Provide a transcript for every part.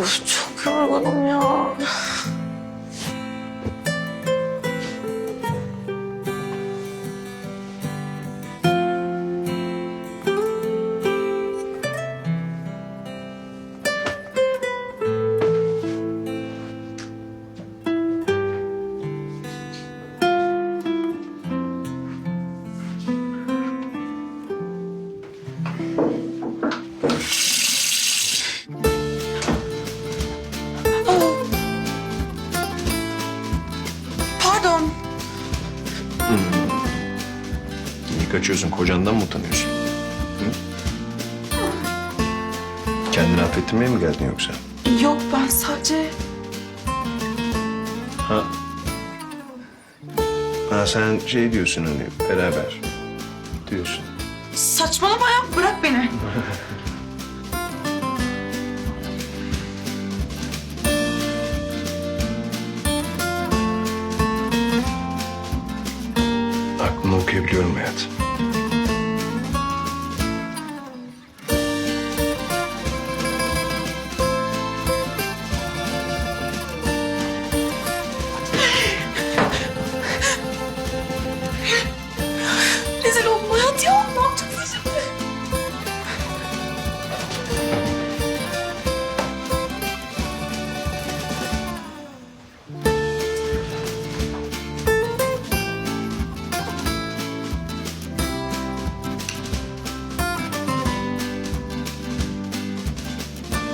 Çok yorgunum ya. Niye kaçıyorsun? Kocandan mı utanıyorsun? Hı? Kendini affettirmeye mi geldin yoksa? Yok ben sadece... Ha. Ha sen şey diyorsun hani beraber diyorsun. Saçmalama ya bırak beni. Aklını okuyabiliyorum hayat.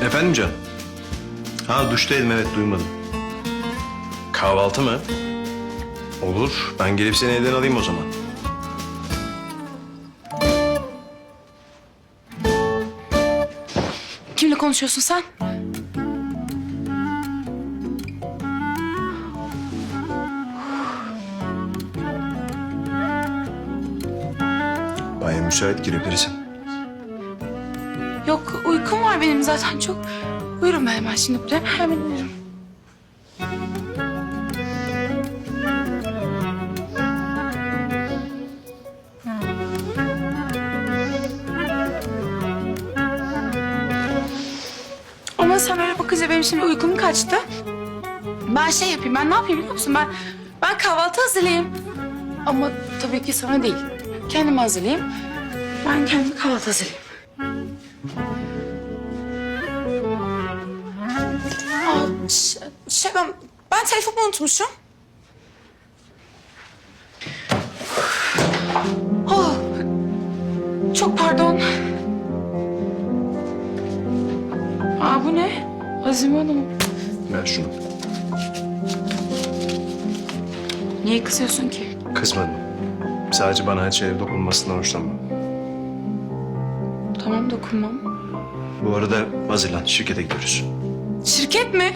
Efendim Can? Ha duştaydım evet duymadım. Kahvaltı mı? Olur. Ben gelip seni evden alayım o zaman. Kimle konuşuyorsun sen? Baya müsait girebilirsin. Benim zaten çok. Uyurum ben hemen şimdi buraya. Hemen uyurum. Ama sen öyle bakınca benim şimdi uykum kaçtı. Ben şey yapayım, ben ne yapayım biliyor musun? Ben, ben kahvaltı hazırlayayım. Ama tabii ki sana değil. Kendime hazırlayayım. Ben kendim kahvaltı hazırlayayım. Ben, ben telefonumu unutmuşum. Oh, çok pardon. Aa bu ne? Azime Hanım. Ver şunu. Niye kızıyorsun ki? Kızmadım. Sadece bana her şeye dokunmasından hoşlanmam. Tamam dokunmam. Bu arada hazırlan. Şirkete gidiyoruz. Şirket mi?